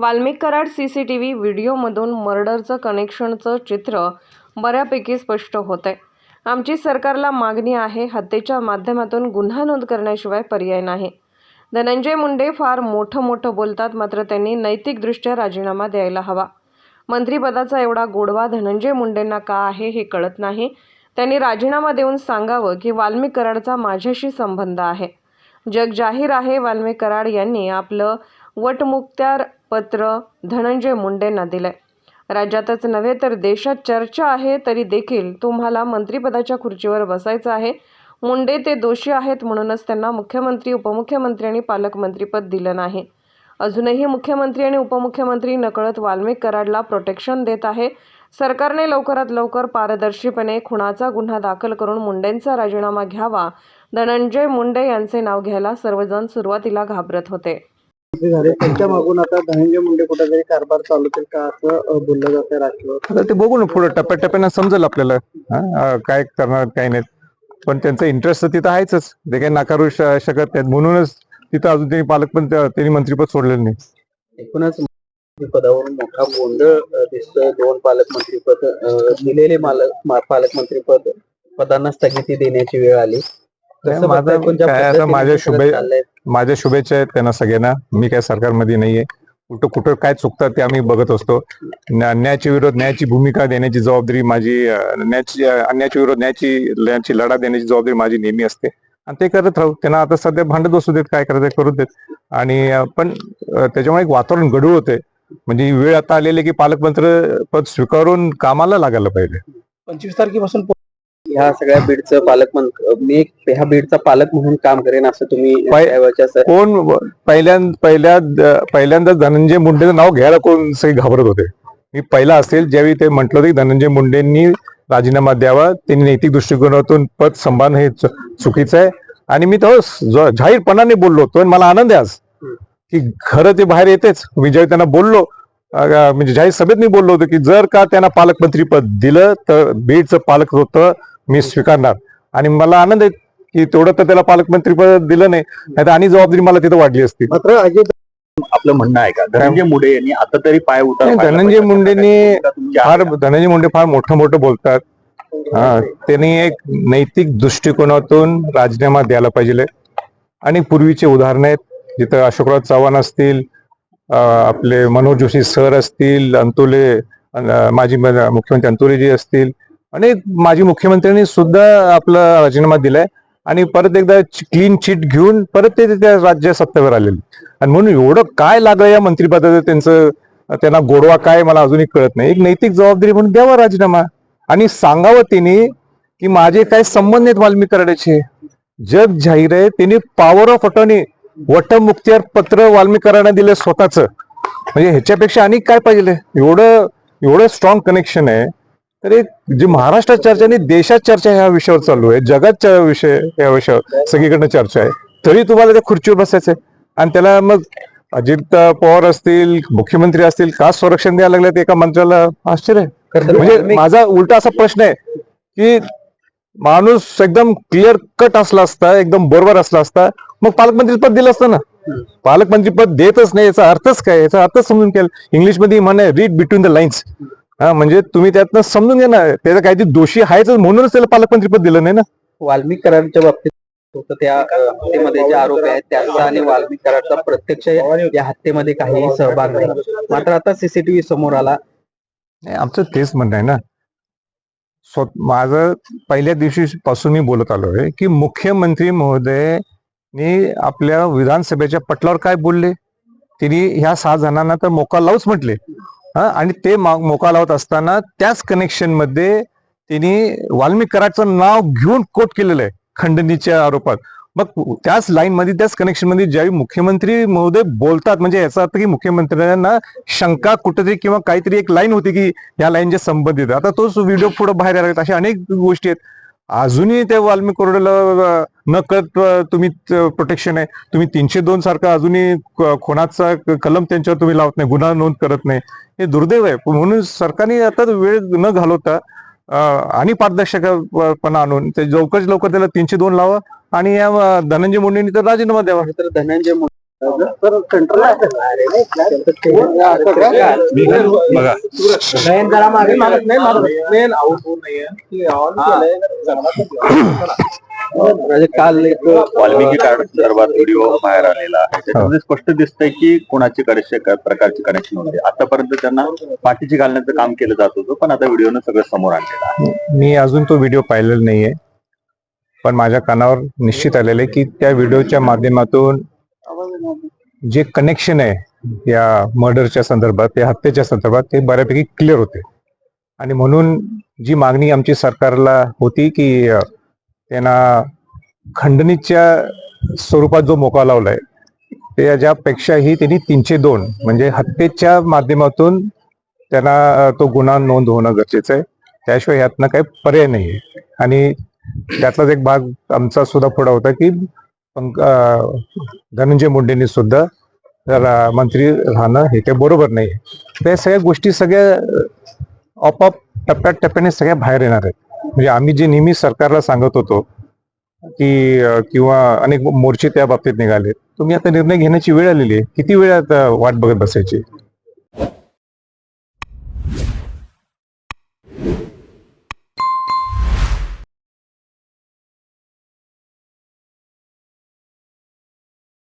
Valmik Karad C C T V व्हिडिओमधून मर्डरचं कनेक्शनचं चित्र बऱ्यापैकी स्पष्ट होतंय. आमची सरकारला मागणी आहे हत्येच्या माध्यमातून गुन्हा नोंद करण्याशिवाय पर्याय नाही. धनंजय मुंडे फार मोठं मोठं बोलतात मात्र त्यांनी नैतिकदृष्ट्या राजीनामा द्यायला हवा. मंत्रिपदाचा एवढा गोडवा धनंजय मुंडेंना का आहे हे कळत नाही. त्यांनी राजीनामा देऊन सांगावं की वाल्मिक कराडचा माझ्याशी संबंध आहे. जग जाहीर आहे वाल्मिक कराड यांनी आपलं वटमुक्त्यार पत्र धनंजय मुंडेंना दिलंय. राज्यातच नव्हे तर देशात चर्चा आहे तरी देखील तुम्हाला मंत्रिपदाच्या खुर्चीवर बसायचं आहे. मुंडे ते दोषी आहेत म्हणूनच त्यांना मुख्यमंत्री उपमुख्यमंत्री आणि पालकमंत्रीपद दिलं नाही. अजूनही मुख्यमंत्री आणि उपमुख्यमंत्री नकळत वाल्मिक कराडला प्रोटेक्शन देत आहे. सरकारने लवकरात लवकर पारदर्शीपणे खुणाचा गुन्हा दाखल करून मुंडेंचा राजीनामा घ्यावा. धनंजय मुंडे यांचे नाव घ्यायला सर्वजण सुरुवातीला घाबरत होते. झाले? त्यांच्या मागून आता धनंजय मुंडे कुठेतरी कारभार चालवतील का असं बोललं जातं राष्ट्रवाद आता ते बघू ना पुढे टप्प्याटप्प्यानं समजेल आपल्याला हा, काय करणार काय नाही. पण त्यांचं इंटरेस्ट तर तिथं आहेच ते काही नाकारू श- शकत नाहीत. म्हणूनच तिथं अजून त्यांनी पालकमंत्री त्यांनी मंत्रीपद सोडलेलं नाही. एकूणच पदावरून मोठा गोंधळ अं, दिसतोय. दोन पालकमंत्रीपद दिलेले मालक मा- पालकमंत्रीपद पदांना स्थगिती देण्याची वेळ आली. माझं माझ्या शुभे- माझ्या शुभेच्छा आहेत त्यांना सगळ्यांना. मी काय सरकारमध्ये नाहीये. कुठं कुठं काय चुकतात ते आम्ही बघत असतो. न्या- अन्यायाच्या विरोध न्यायाची भूमिका देण्याची जबाबदारी माझी न्यायाची अन्यायाच्या विरोध न्यायाची न्यायाची लढा देण्याची जबाबदारी माझी नेहमी असते. आणि ते करत राहू. त्यांना आता सध्या भांडत बसू देत काय करायचं करू देत. आणि पण त्याच्यामुळे एक वातावरण गढूळ होते. म्हणजे वेळ आता आलेली की पालकमंत्री पद स्वीकारून कामाला लागायला पाहिजे. पंचवीस तारखेपासून ह्या सगळ्या बीडचं पालकमंत्री मी एक ह्या बीडचा पालक म्हणून काम करेन असं तुम्ही कोण पहिल्यांद पहिल्या पहिल्यांदा धनंजय मुंडेचं नाव घ्यायला कोण सगळे घाबरत होते. मी पहिला असेल ज्यावेळी ते म्हटलं होतं की धनंजय मुंडेंनी राजीनामा द्यावा त्यांनी नैतिक दृष्टिकोनातून पद संभाळणं हे चुकीचं आहे. आणि मी तो जाहीरपणाने बोललो होतो आणि मला आनंद आहे आज. की खरं ते बाहेर येतेच. मी ज्यावेळी त्यांना बोललो म्हणजे जाहीर सभेत मी बोललो होतो की जर का त्यांना पालकमंत्री पद दिलं तर बीडचं पालक होतं मी स्वीकारणार. आणि मला आनंद आहे की तेवढं तर त्याला पालकमंत्री पद दिलं नाही नाही तर आणि जबाबदारी मला तिथं वाढली असती. मात्र आपलं म्हणणं आहे का? धनंजय मुंडे यांनी आता तरी पाय उतार धनंजय. मुंडेंनी फार? धनंजय मुंडे फार मोठं मोठं बोलतात. हा, त्यांनी एक नैतिक दृष्टिकोनातून राजीनामा द्यायला पाहिजे. आणि पूर्वीचे उदाहरण आहेत जिथं अशोकराव चव्हाण असतील आपले मनोज जोशी सर असतील अंतुले माजी मुख्यमंत्री अंतुलेजी असतील आणि माजी मुख्यमंत्र्यांनी सुद्धा आपला राजीनामा दिलाय. आणि परत एकदा क्लीन चिट घेऊन परत ते त्या राज्य सत्तेवर आलेले. आणि म्हणून एवढं काय लागलं या मंत्रिपदाचं त्यांचं त्यांना गोडवा काय मला अजूनही कळत नाही. एक नैतिक जबाबदारी म्हणून द्यावा राजीनामा. आणि सांगावं त्यांनी की माझे काय संबंध आहेत वाल्मिक कराडाचे जग जाहीर आहे त्यांनी पॉवर ऑफ अटॉर्नी वटमुक्त्यार पत्र वाल्मी कराडा दिलं स्वतःच. म्हणजे ह्याच्यापेक्षा आणि काय पाहिजे? एवढं एवढं स्ट्रॉंग कनेक्शन आहे. तर एक जी महाराष्ट्रात चर्चा आणि देशात चर्चा ह्या विषयावर चालू आहे जगात विषय या विषयावर सगळीकडनं चर्चा आहे. तरी तुम्हाला त्या खुर्चीवर बसायचंय. आणि त्याला मग अजित पवार असतील मुख्यमंत्री असतील का संरक्षण द्यायला लागले एका मंत्र्याला? आश्चर्य आहे. म्हणजे माझा उलटा असा प्रश्न आहे की माणूस एकदम क्लिअर कट असला असता एकदम बरोबर असला असता मग पालकमंत्री पद दिलं असतं ना. पालकमंत्री पद देतच नाही याचा अर्थच काय? याचा अर्थच समजून घ्याल इंग्लिशमध्ये म्हणे रीड बिटवीन द लाईन्स हा म्हणजे तुम्ही त्यातनं समजून घ्या ना त्याचा काहीतरी दोषी आहेच म्हणूनच त्याला पालकमंत्री पद दिलं नाही ना? वाल्मिक कराडच्या बाबतीत त्या हत्येमध्ये जे आरोप आहेत त्यांचा आणि वाल्मिक कराडचा प्रत्यक्ष या हत्येमध्ये काही सहभाग नाही. मात्र आता सीसीटीव्ही समोर आला. नाही आमचं तेच म्हणणं आहे ना. स्व माझं पहिल्या दिवशी पासून मी बोलत आलो आहे की मुख्यमंत्री महोदयनी आपल्या विधानसभेच्या पटलावर काय बोलले? त्यांनी ह्या सहा जणांना तर मोका लावूच म्हटले. आणि ते मा- मोका लावत असताना त्याच कनेक्शनमध्ये त्यांनी वाल्मिक कराडचं नाव घेऊन कोट केलेलं आहे खंडणीच्या आरोपात. मग त्याच लाईन मध्ये त्याच कनेक्शनमध्ये ज्यावेळी मुख्यमंत्री महोदय बोलतात म्हणजे याचा अर्थ की मुख्यमंत्र्यांना शंका कुठेतरी किंवा काहीतरी एक लाईन होती की या लाईनच्या संबंधित आता तोच व्हिडिओ पुढे बाहेर आला अशा अनेक गोष्टी आहेत. अजूनही त्या वाल्मी कोरडेला न कळत तुम्ही प्रोटेक्शन आहे. तुम्ही तीनशे दोन सारखा अजूनही खुनाचा कलम त्यांच्यावर तुम्ही लावत नाही गुन्हा नोंद करत नाही. हे दुर्दैव आहे. म्हणून सरकारने आता वेळ न घालवता आणि पारदर्शकपणा आणून ते लवकरच लवकर त्याला तीनशे दोन लावा आणि या धनंजय मुंडेंनी तर राजीनामा द्यावा. तर धनंजय बघा. म्हणजे काल एक वाल्मिकी कार्ड संदर्भात व्हिडिओ बाहेर आलेला आहे. त्याच्यामध्ये स्पष्ट दिसतंय की कोणाचे कनेक्शन प्रकारचे कनेक्शन होते. आतापर्यंत त्यांना पाठीची घालण्याचं काम केलं जात होतं पण आता व्हिडिओनं सगळं समोर आणलेलं आहे. मी अजून तो व्हिडिओ पाहिलेला नाहीये. पण माझ्या कानावर निश्चित आलेलं की त्या व्हिडिओच्या माध्यमातून जे कनेक्शन आहे या मर्डरच्या संदर्भात या हत्येच्या संदर्भात ते बऱ्यापैकी क्लिअर होते. आणि म्हणून जी मागणी आमची सरकारला होती की त्यांना खंडणीच्या स्वरूपात जो मोका लावलाय त्याच्यापेक्षाही त्यांनी तीनशे दोन म्हणजे हत्येच्या माध्यमातून त्यांना तो गुन्हा नोंद होणं गरजेचं आहे. त्याशिवाय यातनं काही पर्याय नाही आहे आणि त्यातलाच एक भाग आमचा सुद्धा पुढा होता की पंक- धनंजय मुंडेंनी सुद्धा त्याला मंत्री राहणं हे काही बरोबर नाही. त्या सगळ्या गोष्टी सगळ्या आपोआप टप्प्यात टप्प्याने सगळ्या बाहेर येणार आहेत. म्हणजे आम्ही जे नेहमी सरकारला सांगत होतो की किंवा अनेक मोर्चे त्या बाबतीत निघाले. तुम्ही आता निर्णय घेण्याची वेळ आलेली आहे. किती वेळ आता वाट बघत बसायची?